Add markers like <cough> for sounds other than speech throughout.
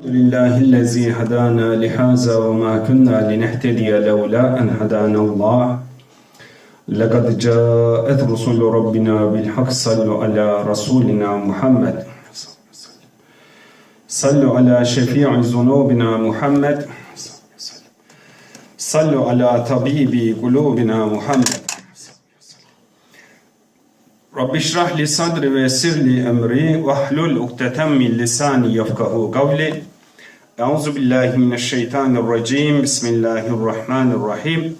الحمد لله الذي هدانا لهذا وما كنا لنهتدي لولا أن هدانا الله. لقد جاءت رسل ربنا بالحق صلوا على رسولنا محمد. صلوا على شفيع ذنوبنا محمد. صلوا على طبيب قلوبنا محمد. رب اشرح لي صدري ويسر لي أمري واحلل عقدة من لساني يفقه قولي. أعوذ بالله من الشيطان الرجيم. بسم الله الرحمن الرحيم.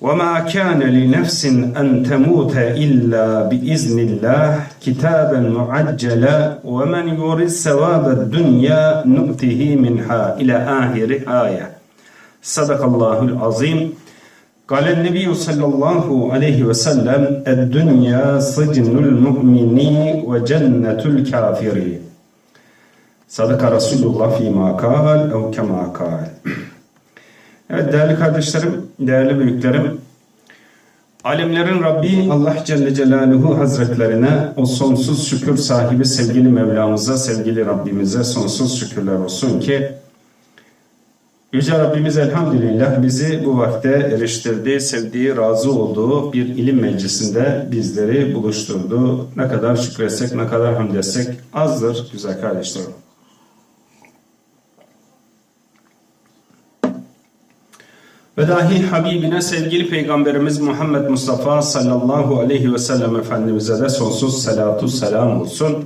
وما كان لنفس أن تموت إلا بإذن الله. كتابا معجلا. ومن يرد ثواب الدنيا نؤته منها إلى آخر آية. صدق الله العظيم. قال النبي صلى الله عليه وسلم الدنيا سجن المؤمن وجنة الكافر صدق Resulullah fîmâ kâl ev kemâ kâl. Evet değerli kardeşlerim, değerli büyüklerim, alemlerin Rabbi Allah Celle Celaluhu Hazretlerine o sonsuz şükür sahibi sevgili Mevlamıza, sevgili Rabbimize sonsuz şükürler olsun ki Yüce Rabbimiz elhamdülillah bizi bu vakte eriştirdi, sevdiği, razı olduğu bir ilim meclisinde bizleri buluşturdu. Ne kadar şükretsek, ne kadar hamd etsek azdır güzel kardeşlerim. Ve dahi Habibine sevgili Peygamberimiz Muhammed Mustafa sallallahu aleyhi ve sellem Efendimiz'e de sonsuz salatu selam olsun.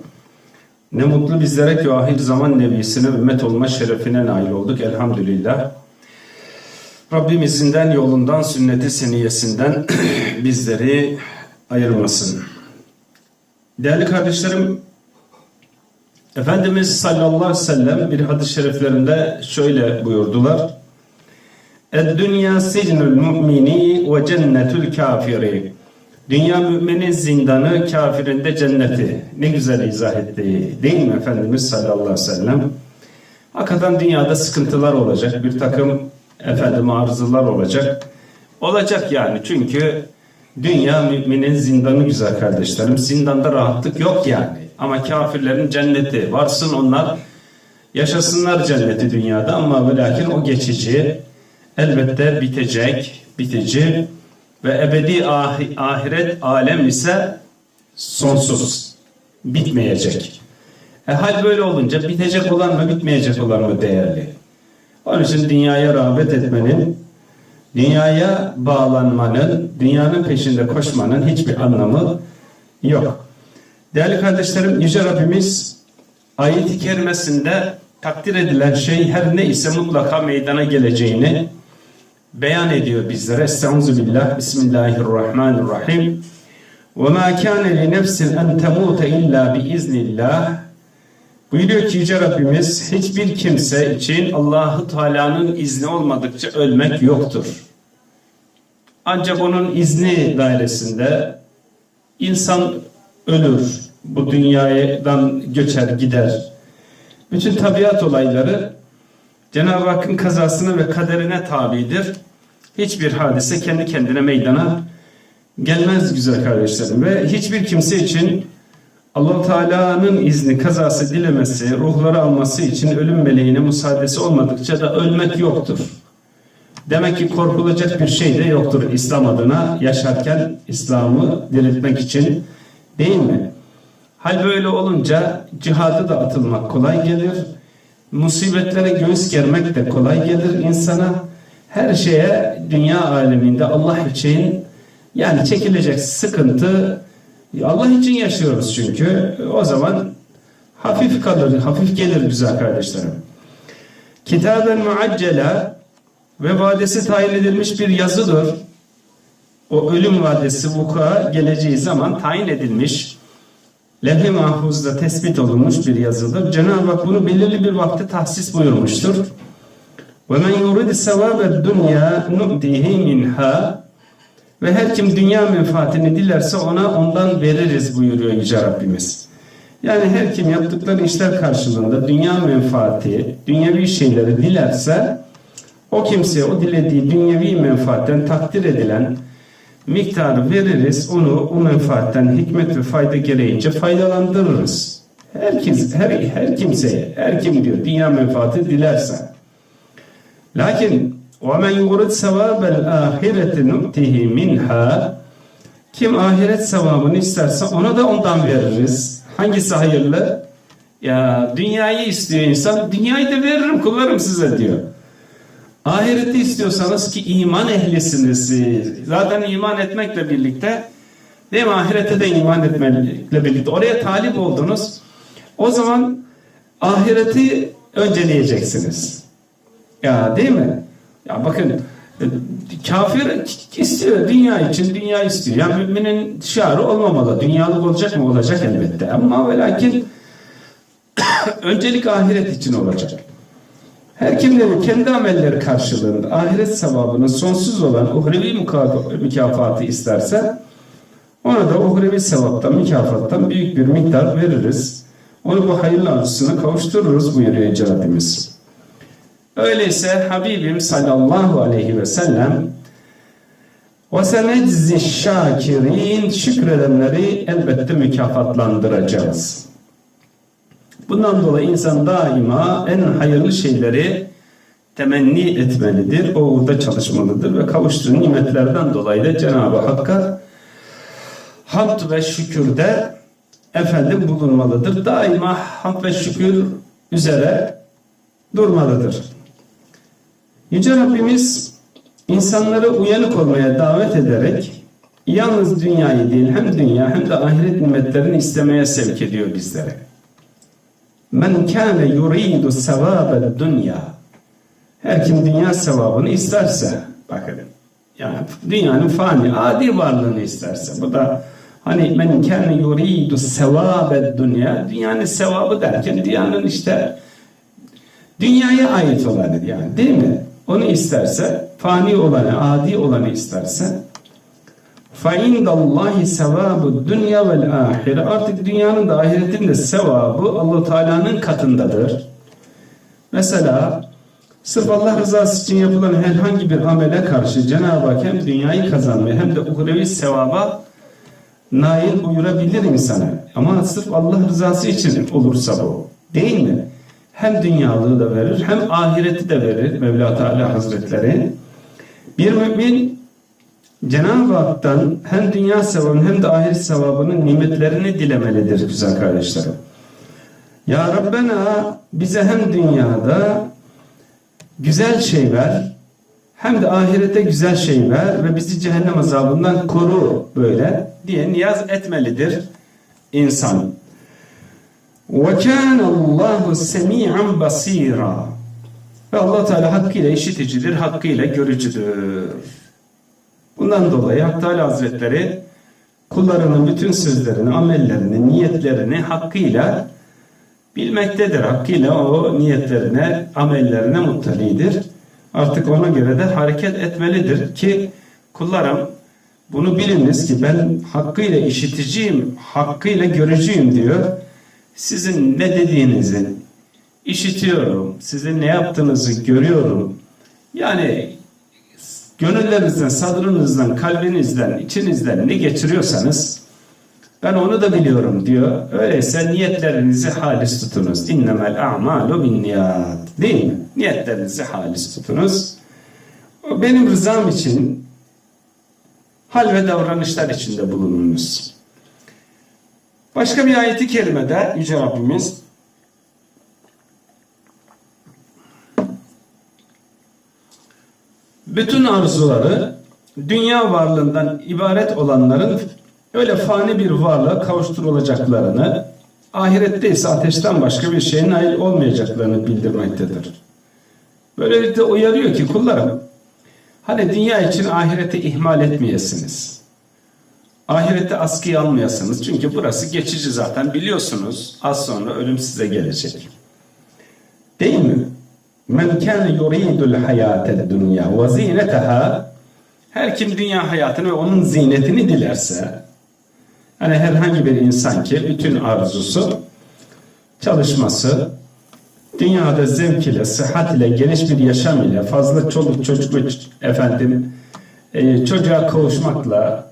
Ne mutlu bizlere ki ahir zaman nebisine ümmet olma şerefine nail olduk elhamdülillah. Rabbimizinden yolundan sünneti seniyesinden <clears throat> bizleri ayırmasın. Değerli kardeşlerim, Efendimiz sallallahu aleyhi ve sellem bir hadis-i şeriflerinde şöyle buyurdular. Ed-dünya sicnul mu'mini ve cennetül kafiri. Dünya müminin zindanı, kafirin de cenneti. Ne güzel izah etti. Değil mi Efendimiz sallallahu aleyhi ve sellem? Hakikaten dünyada sıkıntılar olacak. Bir takım efendim arızalar olacak. Olacak yani çünkü dünya müminin zindanı güzel kardeşlerim. Zindanda rahatlık yok yani. Ama kafirlerin cenneti. Varsın onlar yaşasınlar cenneti dünyada ama ve lakin o geçici elbette bitecek, bitici ve ebedi ah- ahiret alem ise sonsuz, bitmeyecek. E hal böyle olunca bitecek olan mı bitmeyecek olan mı değerli? Onun için dünyaya rağbet etmenin, dünyaya bağlanmanın, dünyanın peşinde koşmanın hiçbir anlamı yok. Değerli kardeşlerim, Yüce Rabbimiz ayet-i kerimesinde takdir edilen şey her ne ise mutlaka meydana geleceğini beyan ediyor bizlere. Estaizu billah. Bismillahirrahmanirrahim. Ve ma kâne li nefsin en temûte illa bi iznillah. Buyuruyor ki Yüce Rabbimiz hiçbir kimse için Allahu Teala'nın izni olmadıkça ölmek yoktur. Ancak onun izni dairesinde insan ölür. Bu dünyadan göçer gider. Bütün tabiat olayları Cenab-ı Hakk'ın kazasına ve kaderine tabidir. Hiçbir hadise kendi kendine meydana gelmez güzel kardeşlerim ve hiçbir kimse için allah Teala'nın izni, kazası, dilemesi, ruhları alması için ölüm meleğine müsaadesi olmadıkça da ölmek yoktur. Demek ki korkulacak bir şey de yoktur İslam adına yaşarken İslam'ı diriltmek için değil mi? Hal böyle olunca cihadı da atılmak kolay gelir musibetlere göğüs germek de kolay gelir insana. Her şeye dünya aleminde Allah için yani çekilecek sıkıntı Allah için yaşıyoruz çünkü. O zaman hafif kalır, hafif gelir güzel kardeşlerim. Kitaben muaccela ve vadesi tayin edilmiş bir yazıdır. O ölüm vadesi vuku'a geleceği zaman tayin edilmiş levh-i mahfuzda tespit olunmuş bir yazıdır. Cenab-ı Hak bunu belirli bir vakte tahsis buyurmuştur. وَمَنْ يُرِدِ سَوَابَ الدُّنْيَا نُؤْتِهِ مِنْهَا Ve her kim dünya menfaatini dilerse ona ondan veririz buyuruyor Yüce Rabbimiz. Yani her kim yaptıkları işler karşılığında dünya menfaati, dünyevi şeyleri dilerse o kimseye o dilediği dünyevi menfaatten takdir edilen miktarı veririz. Onu o menfaatten hikmet ve fayda gereğince faydalandırırız. Herkes, her, her kimseye, her kim diyor dünya menfaati dilerse. Lakin وَمَنْ يُرِدْ سَوَابَ الْآخِرَةِ نُؤْتِهِ مِنْهَا Kim ahiret sevabını isterse ona da ondan veririz. Hangisi hayırlı? Ya dünyayı istiyor insan, dünyayı da veririm, kullarım size diyor. Ahireti istiyorsanız ki iman ehlisiniz siz. Zaten iman etmekle birlikte değil mi? Ahirete de iman etmekle birlikte oraya talip oldunuz. O zaman ahireti önceleyeceksiniz. Ya değil mi? Ya bakın e, kafir istiyor dünya için dünya istiyor. Yani müminin şiarı olmamalı. Dünyalık olacak mı? Olacak elbette. Ama ve lakin <coughs> öncelik ahiret için olacak. Her kimlerin kendi amelleri karşılığında ahiret sevabının sonsuz olan uhrevi mükafatı isterse ona da uhrevi sevaptan, mükafattan büyük bir miktar veririz. Onu bu hayırlı arzusuna kavuştururuz buyuruyor Yüce Rabbimiz. Öyleyse Habibim sallallahu aleyhi ve sellem seneczi şakirin şükredenleri elbette mükafatlandıracağız. Bundan dolayı insan daima en hayırlı şeyleri temenni etmelidir. O uğurda çalışmalıdır ve kavuştuğu nimetlerden dolayı da Cenab-ı Hakk'a hamd ve şükürde efendim bulunmalıdır. Daima hamd ve şükür üzere durmalıdır. Yüce Rabbimiz insanları uyanık olmaya davet ederek yalnız dünyayı değil hem dünya hem de ahiret nimetlerini istemeye sevk ediyor bizlere. Men kâne yuridu sevâbel dünya Her kim dünya sevabını isterse bakın yani dünyanın fani adi varlığını isterse bu da hani men kâne yuridu sevâbel dünya dünyanın sevabı derken dünyanın işte dünyaya ait olanı yani değil mi? Onu isterse fani olanı adi olanı isterse فَاِنْدَ اللّٰهِ سَوَابُ الدُّنْيَا وَالْآخِرَ Artık dünyanın da ahiretin de sevabı allah Teala'nın katındadır. Mesela sırf Allah rızası için yapılan herhangi bir amele karşı Cenab-ı Hak hem dünyayı kazanmaya hem de uhrevi sevaba nail buyurabilir insana. Ama sırf Allah rızası için olursa bu. Değil mi? Hem dünyalığı da verir hem ahireti de verir Mevla Teala Hazretleri. Bir mümin Cenab-ı Hak'tan hem dünya sevabının hem de ahiret sevabının nimetlerini dilemelidir güzel kardeşlerim. Ya Rabbena bize hem dünyada güzel şey ver hem de ahirete güzel şey ver ve bizi cehennem azabından koru böyle diye niyaz etmelidir insan. وَكَانَ اللّٰهُ سَمِيعًا بَصِيرًا Ve allah Teala hakkıyla işiticidir, hakkıyla görücüdür. Bundan dolayı Hak Teala Hazretleri kullarının bütün sözlerini, amellerini, niyetlerini hakkıyla bilmektedir. Hakkıyla o niyetlerine, amellerine muttalidir. Artık ona göre de hareket etmelidir ki kullarım bunu biliniz ki ben hakkıyla işiticiyim, hakkıyla görücüyüm diyor. Sizin ne dediğinizi işitiyorum, sizin ne yaptığınızı görüyorum. Yani gönüllerinizden, sadrınızdan, kalbinizden, içinizden ne geçiriyorsanız ben onu da biliyorum diyor. Öyleyse niyetlerinizi halis tutunuz. İnnemel a'malu bin niyat. Değil mi? Niyetlerinizi halis tutunuz. Benim rızam için hal ve davranışlar içinde bulununuz. Başka bir ayeti kerimede Yüce Rabbimiz bütün arzuları dünya varlığından ibaret olanların öyle fani bir varlığa kavuşturulacaklarını, ahirette ise ateşten başka bir şeye nail olmayacaklarını bildirmektedir. Böylelikle uyarıyor ki kullarım, hani dünya için ahireti ihmal etmeyesiniz. Ahirette askıya almayasınız. Çünkü burası geçici zaten biliyorsunuz. Az sonra ölüm size gelecek. Değil mi? Men kâne yuridul hayâted dünya ve zîneteha her kim dünya hayatını ve onun zinetini dilerse hani herhangi bir insan ki bütün arzusu çalışması dünyada zevk ile, sıhhat ile, geniş bir yaşam ile, fazla çoluk çocuk efendim e, çocuğa kavuşmakla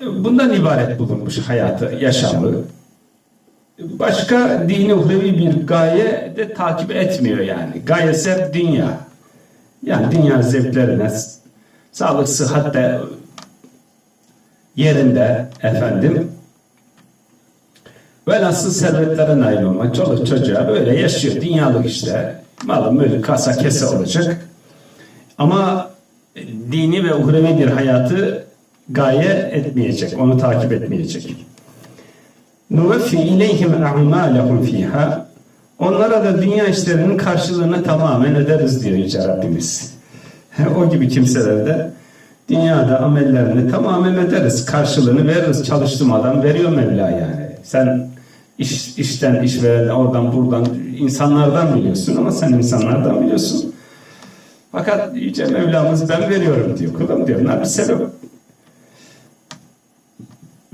bundan ibaret bulunmuş hayatı, yaşamı. Başka dini uhrevi bir gaye de takip etmiyor yani. Gayesi hep dünya. Yani dünya zevklerine sağlık, sıhhat de yerinde efendim. Velhasıl servetlere nail olmak, çoluk çocuğa böyle yaşıyor. Dünyalık işte. Malı mülk, kasa kese olacak. Ama dini ve uhrevi bir hayatı gaye etmeyecek. Onu takip etmeyecek. Nuveffi ileyhim a'malehum fiha. Onlara da dünya işlerinin karşılığını tamamen öderiz diyor Yüce Rabbimiz. o gibi kimseler de dünyada amellerini tamamen öderiz. Karşılığını veririz. Çalıştığım adam veriyor Mevla yani. Sen iş, işten, işveren, oradan buradan insanlardan biliyorsun ama sen insanlardan biliyorsun. Fakat Yüce Mevlamız ben veriyorum diyor. Kulum diyor. Ne bir sebep?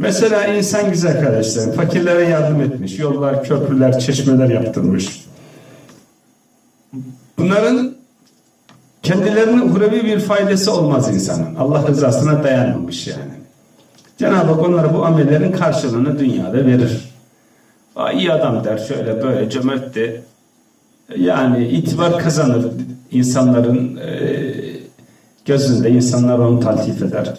Mesela insan güzel kardeşlerim. Fakirlere yardım etmiş. Yollar, köprüler, çeşmeler yaptırmış. Bunların kendilerine uhrevi bir faydası olmaz insanın. Allah rızasına dayanmamış yani. Cenab-ı Hak onlara bu amellerin karşılığını dünyada verir. Aa, iyi adam der, şöyle böyle cömertti. Yani itibar kazanır insanların e, gözünde. insanlar onu taltif eder.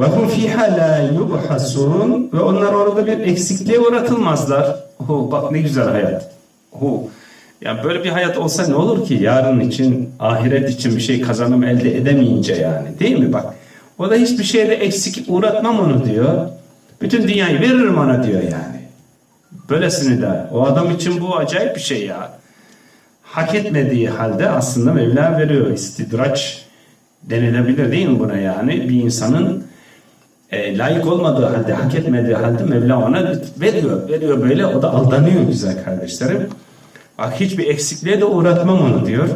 Ve hum fiha la yubhasun ve onlar orada bir eksikliğe uğratılmazlar. Hu, bak ne güzel hayat. Hu. Yani böyle bir hayat olsa ne olur ki yarın için, ahiret için bir şey kazanım elde edemeyince yani. Değil mi bak? O da hiçbir şeyde eksik uğratmam onu diyor. Bütün dünyayı veririm ona diyor yani. Böylesini de. O adam için bu acayip bir şey ya. Hak etmediği halde aslında Mevla veriyor. İstidraç denilebilir değil mi buna yani? Bir insanın e, layık olmadığı halde, hak etmediği halde Mevla ona veriyor. Veriyor böyle. O da aldanıyor güzel kardeşlerim. Bak hiçbir eksikliğe de uğratmam onu diyor.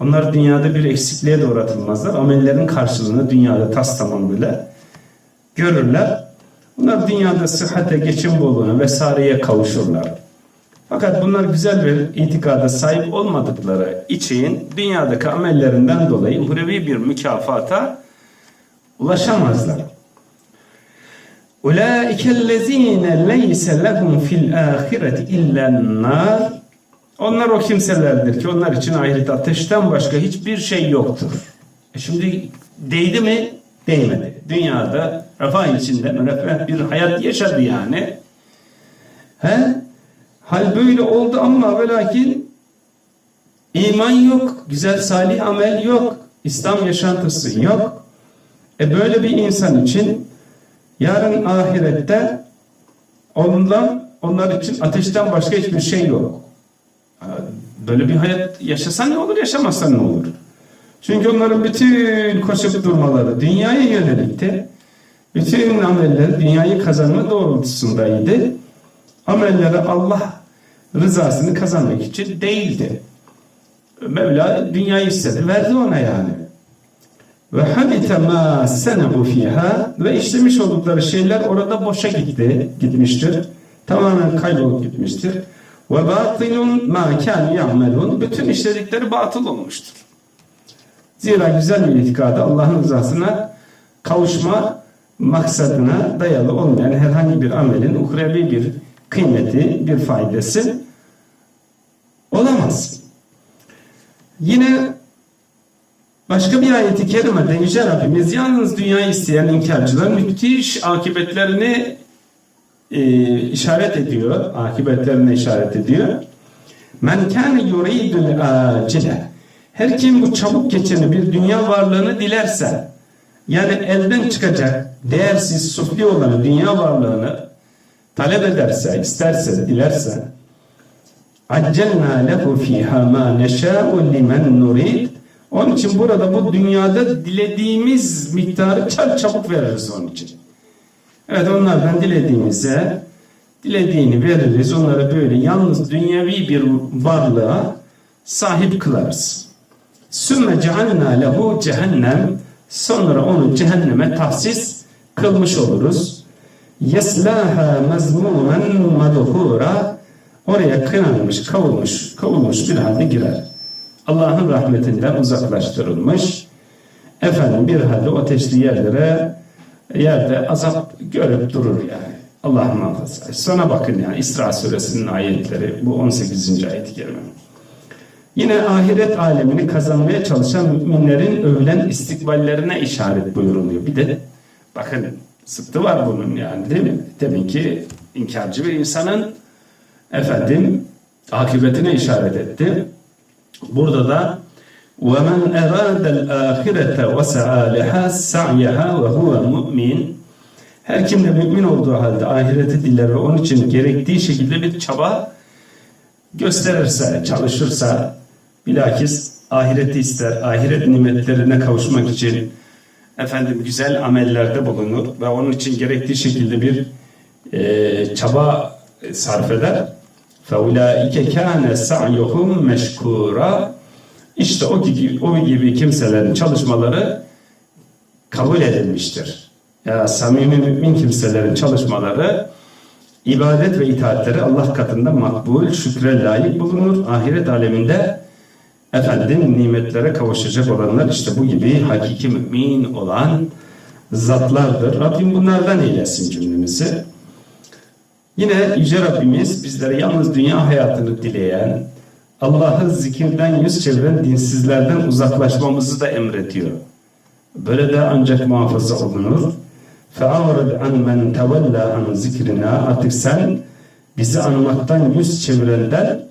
Onlar dünyada bir eksikliğe de uğratılmazlar. Amellerin karşılığını dünyada tas tamam böyle görürler. Bunlar dünyada sıhhate, geçim bolluğuna vesaireye kavuşurlar. Fakat bunlar güzel bir itikada sahip olmadıkları için dünyadaki amellerinden dolayı uhrevi bir mükafata ulaşamazlar. Ulaikellezine leyse lehum fil ahireti illen nar. Onlar o kimselerdir ki onlar için ahirette ateşten başka hiçbir şey yoktur. E şimdi değdi mi? Değmedi. Dünyada refah içinde müreffeh bir hayat yaşadı yani. He? Hal böyle oldu ama ve lakin iman yok, güzel salih amel yok, İslam yaşantısı yok. E böyle bir insan için yarın ahirette ondan onlar için ateşten başka hiçbir şey yok. Böyle bir hayat yaşasan ne olur, yaşamazsan ne olur? Çünkü onların bütün koşup durmaları dünyaya yönelikti. Bütün ameller dünyayı kazanma doğrultusundaydı. Amelleri Allah rızasını kazanmak için değildi. Mevla dünyayı istedi, verdi ona yani. Ve habite ma senehu fiha ve işlemiş oldukları şeyler orada boşa gitti, gitmiştir. Tamamen kaybolup gitmiştir. Ve batilun ma kânu ya'melun bütün işledikleri batıl olmuştur. Zira güzel bir itikada Allah'ın rızasına kavuşma maksadına dayalı olmayan herhangi bir amelin uhrevi bir kıymeti, bir faydası olamaz. Yine başka bir ayeti kerimede Yüce Rabbimiz yalnız dünyayı isteyen inkarcıların müthiş akıbetlerini e, işaret ediyor. Akıbetlerine işaret ediyor. Men kâne yuridul acile her kim bu çabuk geçeni bir dünya varlığını dilerse yani elden çıkacak değersiz sufli olan dünya varlığını talep ederse, isterse, dilerse accelna lehu fiha ma neşâ'u limen nurid onun için burada bu dünyada dilediğimiz miktarı çar çabuk veririz onun için. Evet onlardan dilediğimize dilediğini veririz. Onları böyle yalnız dünyevi bir varlığa sahip kılarız. Sümme cealna lehu cehennem sonra onu cehenneme tahsis kılmış oluruz. Yeslaha mezmumen madhura oraya kınanmış, kavulmuş, kavulmuş bir halde girer. Allah'ın rahmetinden uzaklaştırılmış. Efendim bir halde o ateşli yerlere yerde azap görüp durur yani. Allah muhafaza. Sonra bakın ya İsra suresinin ayetleri bu 18. ayet-i kerime. Yine ahiret alemini kazanmaya çalışan müminlerin övülen istikballerine işaret buyuruluyor. Bir de bakın sıktı var bunun yani değil mi? Demin ki inkarcı bir insanın efendim akıbetine işaret etti. Burada da وَمَنْ اَرَادَ الْآخِرَةَ وَسَعَى لَهَا سَعْيَهَا وَهُوَ مُؤْمِنٌ Her kim de mümin olduğu halde ahireti diler ve onun için gerektiği şekilde bir çaba gösterirse, çalışırsa, bilakis ahireti ister, ahiret nimetlerine kavuşmak için efendim güzel amellerde bulunur ve onun için gerektiği şekilde bir e, çaba sarf eder. فَاُولَٰئِكَ كَانَ سَعْيُهُمْ مَشْكُورًا İşte o gibi, o gibi kimselerin çalışmaları kabul edilmiştir. Ya samimi mümin kimselerin çalışmaları ibadet ve itaatleri Allah katında makbul, şükre layık bulunur. Ahiret aleminde efendim nimetlere kavuşacak olanlar işte bu gibi hakiki mümin olan zatlardır. Rabbim bunlardan eylesin cümlemizi. Yine Yüce Rabbimiz bizlere yalnız dünya hayatını dileyen, Allah'ı zikirden yüz çeviren dinsizlerden uzaklaşmamızı da emrediyor. Böyle de ancak muhafaza olunur. فَاَوْرَدْ عَنْ مَنْ تَوَلَّا عَنْ zikrina Artık sen bizi anmaktan yüz çevirenden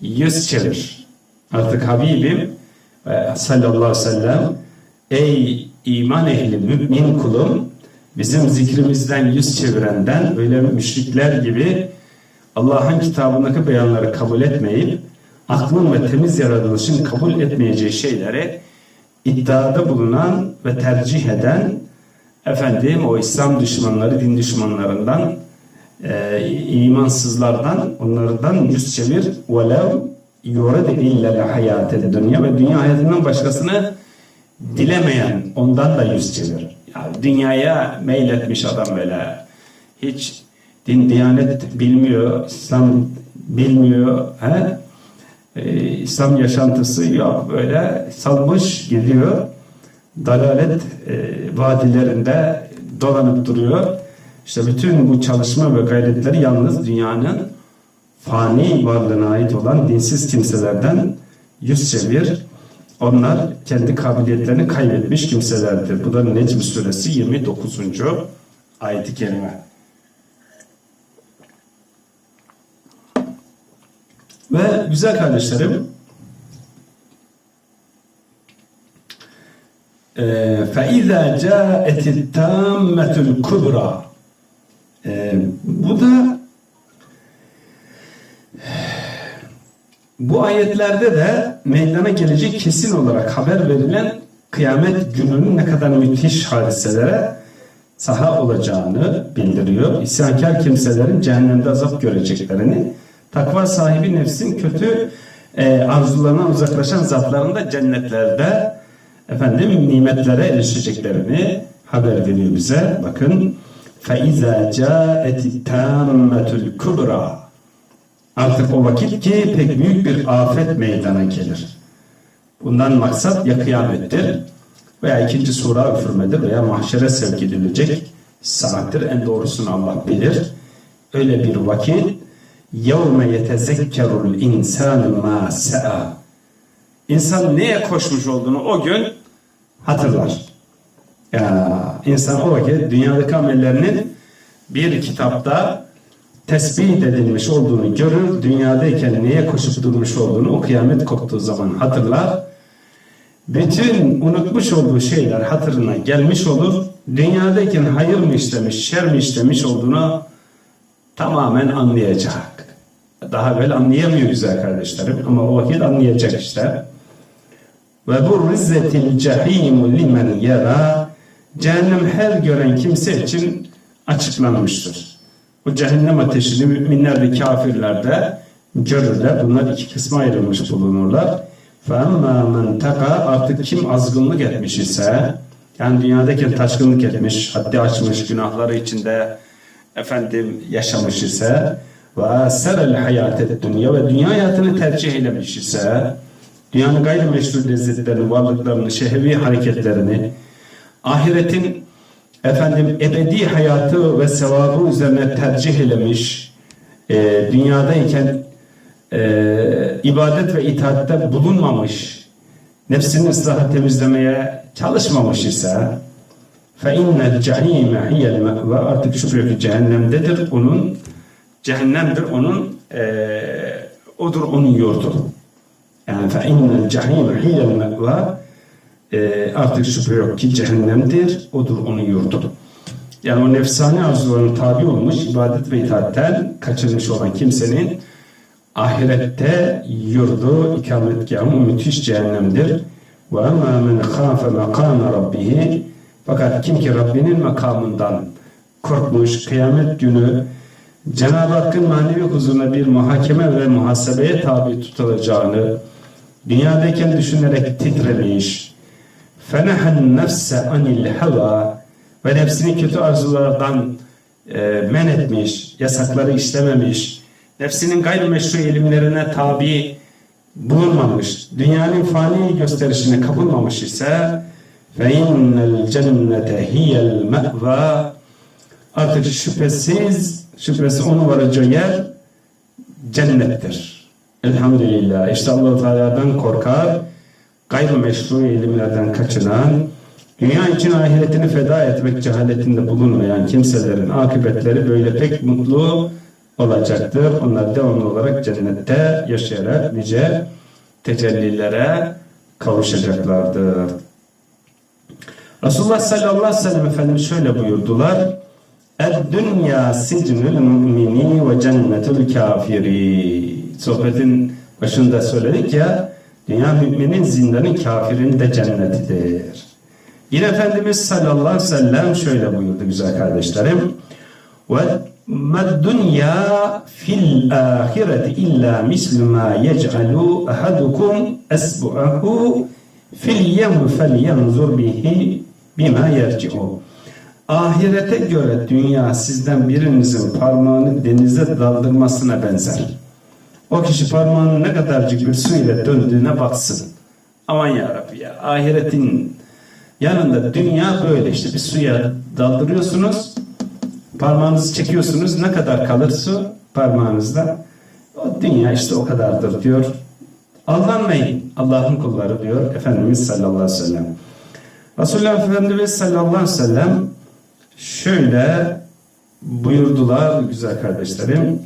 yüz çevir. Artık Habibim e, sallallahu aleyhi ve sellem ey iman ehli mümin kulum bizim zikrimizden yüz çevirenden böyle müşrikler gibi Allah'ın kitabındaki beyanları kabul etmeyip aklın ve temiz yaratılışın kabul etmeyeceği şeyleri iddiada bulunan ve tercih eden efendim o İslam düşmanları, din düşmanlarından e, imansızlardan onlardan yüz çevir velev yurid illa hayatel dünya ve dünya hayatından başkasını dilemeyen ondan da yüz çevir. Ya dünyaya meyletmiş adam böyle. Hiç din diyanet bilmiyor, İslam bilmiyor. He? Ee, İslam yaşantısı yok böyle salmış gidiyor. Dalalet e, vadilerinde dolanıp duruyor. İşte bütün bu çalışma ve gayretleri yalnız dünyanın fani varlığına ait olan dinsiz kimselerden yüz çevir. Onlar kendi kabiliyetlerini kaybetmiş kimselerdir. Bu da Necm suresi 29. ayeti kerime. Ve güzel kardeşlerim فَاِذَا جَاءَتِ التَّامَّةُ الْكُبْرَى bu ayetlerde de meydana gelecek kesin olarak haber verilen kıyamet gününün ne kadar müthiş hadiselere saha olacağını bildiriyor. İsyankar kimselerin cehennemde azap göreceklerini, takva sahibi nefsin kötü e, arzularına uzaklaşan zatların da cennetlerde efendim nimetlere erişeceklerini haber veriyor bize. Bakın فَاِذَا جَاءَتِ التَّامَّةُ الْكُبْرَى Artık o vakit ki pek büyük bir afet meydana gelir. Bundan maksat ya kıyamettir veya ikinci sura üfürmedir veya mahşere sevk edilecek saattir. En doğrusunu Allah bilir. Öyle bir vakit يَوْمَ يَتَذَكَّرُ الْاِنْسَانُ مَا سَعَى İnsan neye koşmuş olduğunu o gün hatırlar. Ya, insan o vakit dünyadaki amellerinin bir kitapta tesbih edilmiş olduğunu görür. Dünyadayken neye koşup durmuş olduğunu o kıyamet koptuğu zaman hatırlar. Bütün unutmuş olduğu şeyler hatırına gelmiş olur. Dünyadayken hayır mı işlemiş, şer mi işlemiş olduğunu tamamen anlayacak. Daha evvel anlayamıyor güzel kardeşlerim ama o vakit anlayacak işte. Ve bu rizzetil cehimu limen yara cehennem her gören kimse için açıklanmıştır. Bu cehennem ateşini müminler ve kafirler de görürler. Bunlar iki kısma ayrılmış bulunurlar. فَاَمَّا مَنْ تَقَى Artık kim azgınlık etmiş ise yani dünyadayken taşkınlık etmiş, haddi açmış, günahları içinde efendim yaşamış ise ve serel hayatet dünya ve dünya hayatını tercih eylemiş ise dünyanın gayrimeşru lezzetlerini, varlıklarını, şehvi hareketlerini, ahiretin efendim ebedi hayatı ve sevabı üzerine tercih elemiş, e, dünyadayken e, ibadet ve itaatte bulunmamış, nefsini ıslahı temizlemeye çalışmamış ise فَاِنَّ الْجَح۪يمَ هِيَ الْمَأْوَى Artık şüphe ki cehennemdedir. Onun cehennemdir. Onun eee odur onun yurdu. Yani فَاِنَّ الْجَح۪يمَ هِيَ الْمَأْوَى Eee, Artık şüphe yok ki cehennemdir. Odur onun yurdu. Yani o nefsani arzuların tabi olmuş ibadet ve itaatten kaçırmış olan kimsenin ahirette yurdu ikametgahı müthiş cehennemdir. Ama men khafe makame rabbihi fakat kim ki Rabbinin makamından korkmuş kıyamet günü Cenab-ı Hakk'ın manevi huzuruna bir muhakeme ve muhasebeye tabi tutulacağını dünyadayken düşünerek titremiş fenehen nefse anil heva ve nefsini kötü arzulardan e, men etmiş, yasakları işlememiş, nefsinin gayrimeşru elimlerine tabi bulunmamış, dünyanın fani gösterişine kapılmamış ise ve innel cennete hiyel mehva artık şüphesiz şüphesiz onu varacağı yer cennettir. Elhamdülillah. İşte allah Teala'dan korkar gayrimeşru eğilimlerden kaçınan, dünya için ahiretini feda etmek cehaletinde bulunmayan kimselerin akıbetleri böyle pek mutlu olacaktır. Onlar devamlı olarak cennette yaşayarak nice tecellilere kavuşacaklardır. Resulullah sallallahu aleyhi ve sellem Efendimiz şöyle buyurdular. Ed-dünya sicnül mümini ve cennetül kafiri. Sohbetin başında söyledik ya, dünya müminin zindanı kafirin de cennetidir. Yine Efendimiz sallallahu aleyhi ve sellem şöyle buyurdu güzel kardeşlerim. Ve dünya fil ahireti illa mislu ma yec'alu ahadukum esbu'ahu fil yem fel yanzur bihi bima yerci'u. Ahirete göre dünya sizden birinizin parmağını denize daldırmasına benzer. O kişi parmağının ne kadarcık bir su ile döndüğüne baksın. Aman ya Rabbi ya ahiretin yanında dünya böyle işte. Bir suya daldırıyorsunuz parmağınızı çekiyorsunuz. Ne kadar kalır su parmağınızda? O dünya işte o kadardır diyor. Aldanmayın. Allah'ın kulları diyor Efendimiz sallallahu aleyhi ve sellem. Resulullah Efendimiz sallallahu aleyhi ve sellem şöyle buyurdular güzel kardeşlerim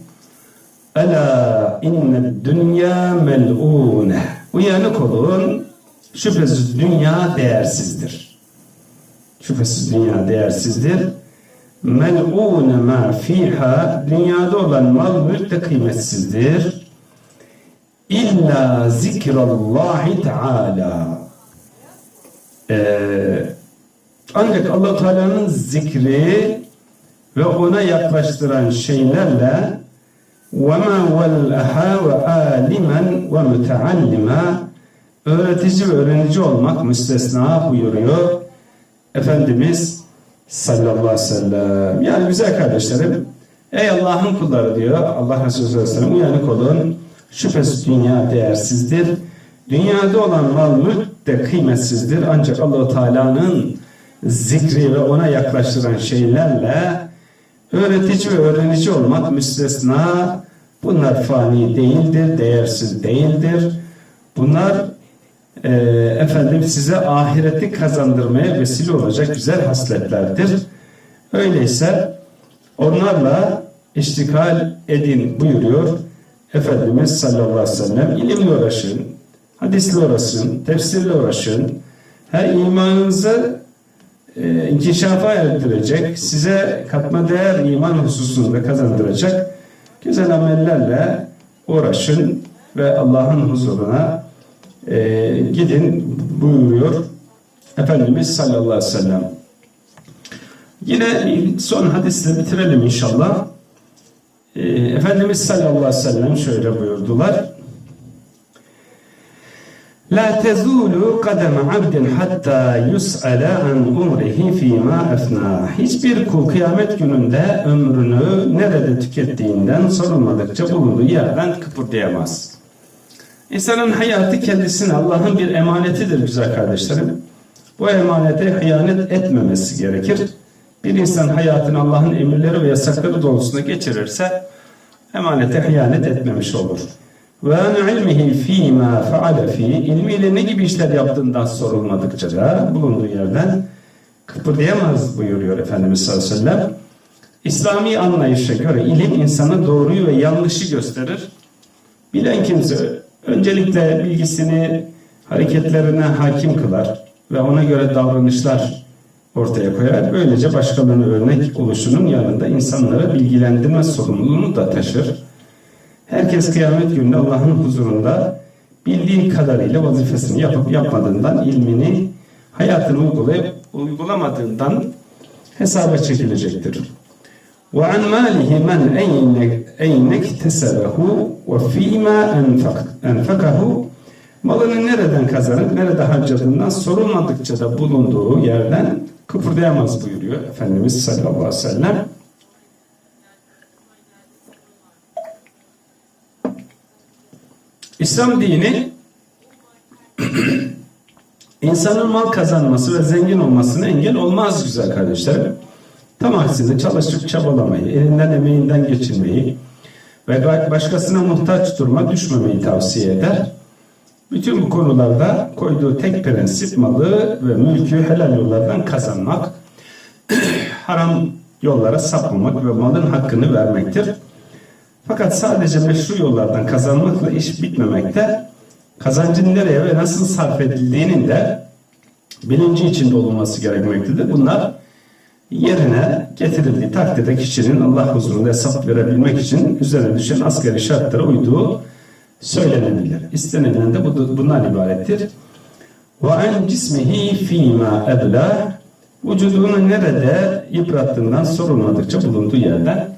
Ela inne dünya mel'une Uyanık olun şüphesiz dünya değersizdir. Şüphesiz dünya değersizdir. Mel'une ma fiha dünyada olan mal mülk de kıymetsizdir. İlla zikrallahi teala ee, ancak allah Teala'nın zikri ve ona yaklaştıran şeylerle وَمَا وَالْأَحَا وَآلِمًا وَمُتَعَلِّمًا öğretici ve öğrenici olmak müstesna buyuruyor Efendimiz sallallahu aleyhi ve sellem. Yani güzel kardeşlerim ey Allah'ın kulları diyor Allah Resulü sallallahu aleyhi ve sellem uyanık olun şüphesiz dünya değersizdir. Dünyada olan mal mülk de kıymetsizdir. Ancak allah Teala'nın zikri ve ona yaklaştıran şeylerle öğretici ve öğrenici olmak müstesna. Bunlar fani değildir, değersiz değildir. Bunlar e, efendim size ahireti kazandırmaya vesile olacak güzel hasletlerdir. Öyleyse onlarla iştikal edin buyuruyor Efendimiz sallallahu aleyhi ve sellem. İlimle uğraşın, hadisle uğraşın, tefsirle uğraşın. Her imanınızı e, inkişafa erdirecek, size katma değer iman hususunda kazandıracak güzel amellerle uğraşın ve Allah'ın huzuruna e, gidin buyuruyor Efendimiz sallallahu aleyhi ve sellem. Yine son hadisle bitirelim inşallah. E, Efendimiz sallallahu aleyhi ve sellem şöyle buyurdular. La tezulu kademe abdin hatta yus'ale an umrihi fîmâ efnâ. Hiçbir kul kıyamet gününde ömrünü nerede tükettiğinden sorulmadıkça bulunduğu yerden kıpırdayamaz. İnsanın hayatı kendisine Allah'ın bir emanetidir güzel kardeşlerim. Bu emanete hıyanet etmemesi gerekir. Bir insan hayatını Allah'ın emirleri ve yasakları doğrultusunda geçirirse emanete hıyanet etmemiş olur. Ve an ilmihi fîmâ feale fî ilmiyle ne gibi işler yaptığından sorulmadıkça da bulunduğu yerden kıpırdayamaz buyuruyor Efendimiz sallallahu aleyhi ve sellem. İslami anlayışa göre ilim insana doğruyu ve yanlışı gösterir. Bilen kimse öncelikle bilgisini hareketlerine hakim kılar ve ona göre davranışlar ortaya koyar. Böylece başkalarına örnek oluşunun yanında insanları bilgilendirme sorumluluğunu da taşır. Herkes kıyamet gününde Allah'ın huzurunda bildiği kadarıyla vazifesini yapıp yapmadığından, ilmini hayatını uygulayıp uygulamadığından hesaba çekilecektir. وعن ماله من أين أين اكتسبه وفيما أنفق أنفقه malını nereden kazanıp nerede harcadığından sorulmadıkça da bulunduğu yerden kıpırdayamaz buyuruyor Efendimiz sallallahu aleyhi ve sellem. İslam dini <clears throat> insanın mal kazanması ve zengin olmasına engel olmaz güzel kardeşlerim. Tam aksine çalışıp çabalamayı, elinden emeğinden geçinmeyi ve başkasına muhtaç duruma düşmemeyi tavsiye eder. Bütün bu konularda koyduğu tek prensip malı ve mülkü helal yollardan kazanmak, <clears throat> haram yollara sapmamak ve malın hakkını vermektir. Fakat sadece meşru yollardan kazanmakla iş bitmemekte, kazancın nereye ve nasıl sarf edildiğinin de bilinci içinde olunması gerekmektedir. Bunlar yerine getirildiği takdirde kişinin Allah huzurunda hesap verebilmek için üzerine düşen asgari şartlara uyduğu söylenebilir. İstenilen de bu- bundan ibarettir. Ve en cismihi fîmâ ebla vücudunu nerede yıprattığından sorulmadıkça bulunduğu yerden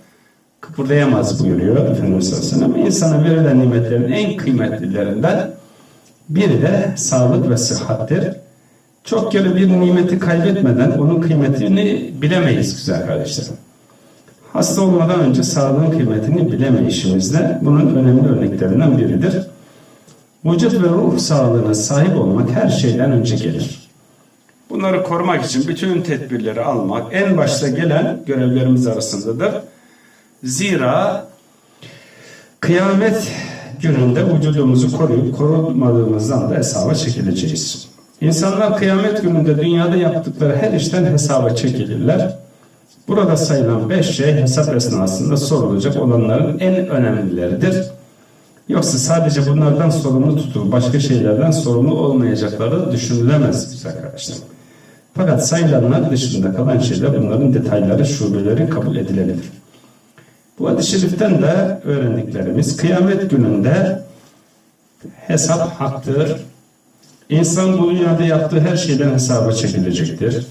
kıpırdayamaz buyuruyor Efendimiz sallallahu aleyhi ve sellem. İnsana verilen nimetlerin en kıymetlilerinden biri de sağlık ve sıhhattir. Çok kere bir nimeti kaybetmeden onun kıymetini bilemeyiz güzel kardeşlerim. Hasta olmadan önce sağlığın kıymetini bilemeyişimiz de bunun önemli örneklerinden biridir. Vücut ve ruh sağlığına sahip olmak her şeyden önce gelir. Bunları korumak için bütün tedbirleri almak en başta gelen görevlerimiz arasındadır. Zira kıyamet gününde vücudumuzu koruyup korumadığımızdan da hesaba çekileceğiz. İnsanlar kıyamet gününde dünyada yaptıkları her işten hesaba çekilirler. Burada sayılan beş şey hesap esnasında sorulacak olanların en önemlileridir. Yoksa sadece bunlardan sorumlu tutulup başka şeylerden sorumlu olmayacakları düşünülemez arkadaşlar. Fakat sayılanlar dışında kalan şeyler bunların detayları, şubeleri kabul edilebilir. Bu hadis-i şeriften de öğrendiklerimiz kıyamet gününde hesap haktır. İnsan bu dünyada yaptığı her şeyden hesaba çekilecektir.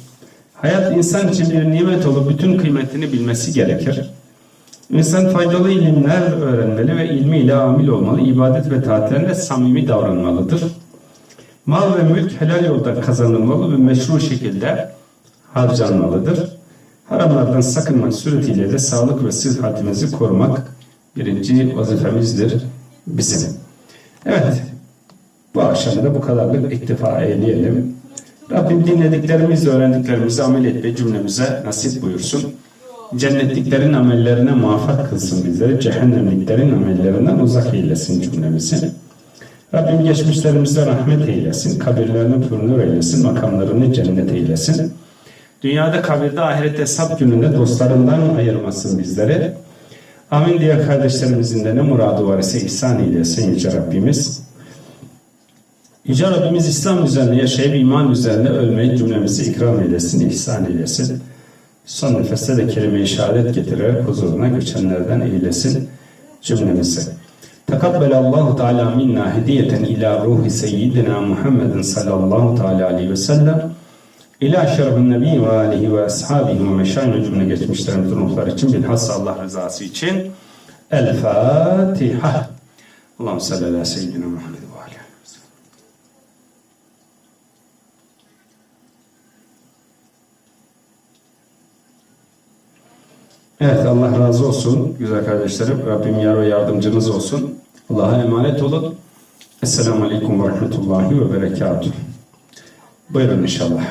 Hayat insan için bir nimet olup bütün kıymetini bilmesi gerekir. İnsan faydalı ilimler öğrenmeli ve ilmiyle amil olmalı, ibadet ve taatlerine samimi davranmalıdır. Mal ve mülk helal yoldan kazanılmalı ve meşru şekilde harcanmalıdır. Haramlardan sakınmak suretiyle de sağlık ve sıhhatimizi korumak birinci vazifemizdir bizim. Evet, bu akşam da bu kadarlık iktifa eyleyelim. Rabbim dinlediklerimizi, öğrendiklerimizi amel etmeyi cümlemize nasip buyursun. Cennetliklerin amellerine muvaffak kılsın bizleri. Cehennemliklerin amellerinden uzak eylesin cümlemizi. Rabbim geçmişlerimize rahmet eylesin. Kabirlerini pürnür eylesin. Makamlarını cennet eylesin. Dünyada kabirde ahirette hesap gününde dostlarından ayırmasın bizleri. Amin diye kardeşlerimizin de ne muradı var ise ihsan eylesin Yüce Rabbimiz. Yüce Rabbimiz İslam üzerine yaşayıp iman üzerine ölmeyi cümlemizi ikram eylesin, ihsan eylesin. Son nefeste de kelime-i şehadet getirerek huzuruna göçenlerden eylesin cümlemizi. Tekabbelallahu Teala minna hediyeten ila ruhi seyyidina Muhammedin sallallahu teala aleyhi ve sellem ila şerefin nebi ve alihi ve ashabihi ve meşayine cümle geçmişlerimizin ruhları için bilhassa Allah rızası için El Fatiha. Allahümme salli ala seyyidina Muhammed ve alihi. Evet Allah razı olsun güzel kardeşlerim. Rabbim yar ve yardımcınız olsun. Allah'a emanet olun. Esselamu Aleyküm ve Rahmetullahi ve Berekatuhu. Buyurun inşallah.